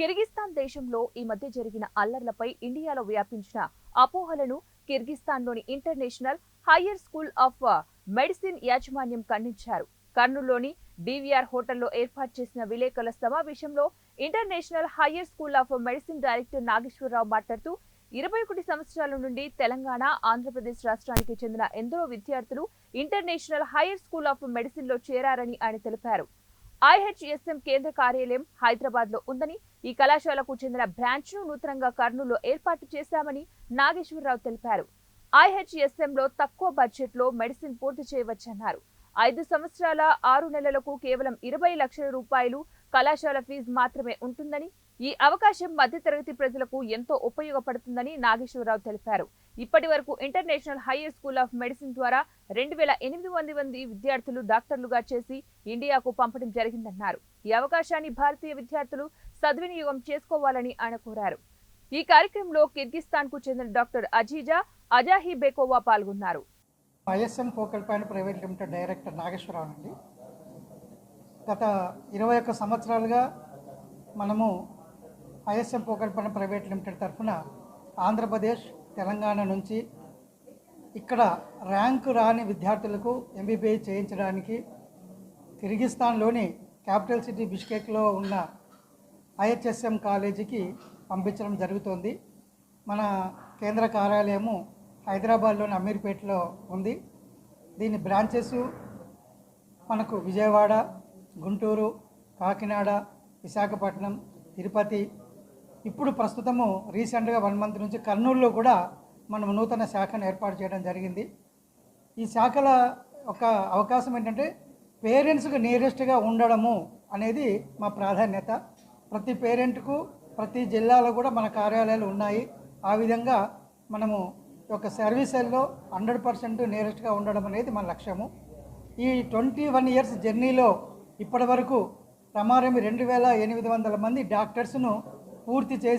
కిర్గిస్తాన్ దేశంలో ఈ మధ్య జరిగిన అల్లర్లపై ఇండియాలో వ్యాపించిన అపోహలను కిర్గిస్తాన్లోని international higher school of medicine యాజమాన్యం ఖండించారు. కర్నూలులోని డివిఆర్ హోటల్లో ఏర్పాటు చేసిన విలేకరుల సమావేశంలో international higher school of medicine director Nageswara Rao మాట్లాడుతూ ఇరవై ఒకటి సంవత్సరాల నుండి తెలంగాణ ఆంధ్రప్రదేశ్ రాష్ట్రానికి చెందిన ఎందరో విద్యార్థులు ఇంటర్నేషనల్ హయ్యర్ స్కూల్ ఆఫ్ మెడిసిన్లో చేరారని ఆయన తెలిపారు. ఐహెచ్ఎస్ఎం కేంద్ర కార్యాలయం హైదరాబాద్లో ఉందని ఈ కళాశాలకు చెందిన బ్రాంచ్ను నూతనంగా కర్నూలు ఏర్పాటు చేశామని నాగేశ్వరరావు తెలిపారు. ఐహెచ్ఎస్ఎం లో తక్కువ బడ్జెట్లో మెడిసిన్ పూర్తి చేయవచ్చన్నారు. ఐదు సంవత్సరాల ఆరు నెలలకు కేవలం ఇరవై లక్షల రూపాయలు కళాశాల ఫీజు మాత్రమే ఉంటుందని ఈ అవకాశం మధ్యతరగతి ప్రజలకు ఎంతో ఉపయోగపడుతుందని నాగేశ్వరరావు తెలిపారు. ఇప్పటి వరకు international higher school of medicine ద్వారా రెండు వేల ఎనిమిది వందల మంది విద్యార్థులు డాక్టర్లుగా చేసి ఇండియాకు పంపడం జరిగిందన్నారు. ఈ అవకాశాన్ని భారతీయ విద్యార్థులు సద్వినియోగం చేసుకోవాలని ఆయన కోరారు. ఈ కార్యక్రమంలో కిర్గిస్థాన్కు చెందిన డాక్టర్ అజీజా అజాహీ బేకోవా పాల్గొన్నారు. ISM focal point private limited director Nageswara Rao అండి. గత ఇరవై ఒక్క సంవత్సరాలుగా మనము ఐఎస్ఎం పోకల్పన ప్రైవేట్ లిమిటెడ్ తరఫున ఆంధ్రప్రదేశ్ తెలంగాణ నుంచి ఇక్కడ ర్యాంకు రాని విద్యార్థులకు ఎంబీబీఐ చేయించడానికి కిర్గిస్థాన్లోని క్యాపిటల్ సిటీ బిష్కెక్లో ఉన్న ఐహెచ్ఎస్ఎం కాలేజీకి పంపించడం జరుగుతోంది. మన కేంద్ర కార్యాలయము హైదరాబాద్లోని అమీర్పేటలో ఉంది. దీని బ్రాంచెస్ మనకు విజయవాడ గుంటూరు కాకినాడ విశాఖపట్నం తిరుపతి. ఇప్పుడు ప్రస్తుతము రీసెంట్గా వన్ మంత్ నుంచి కర్నూలులో కూడా మనం నూతన శాఖను ఏర్పాటు చేయడం జరిగింది. ఈ శాఖల ఒక అవకాశం ఏంటంటే పేరెంట్స్కి నియరెస్ట్గా ఉండడము అనేది మా ప్రాధాన్యత. ప్రతి పేరెంట్కు ప్రతి జిల్లాలో కూడా మన కార్యాలయాలు ఉన్నాయి. ఆ విధంగా మనము ఒక సర్వీసుల్లో హండ్రెడ్ పర్సెంట్ నియరెస్ట్గా ఉండడం అనేది మన లక్ష్యము. ఈ ట్వంటీ వన్ ఇయర్స్ జర్నీలో ఇప్పటి వరకు రమారమి రెండు వేల ఎనిమిది వందల మంది డాక్టర్స్ను పూర్తి చేసి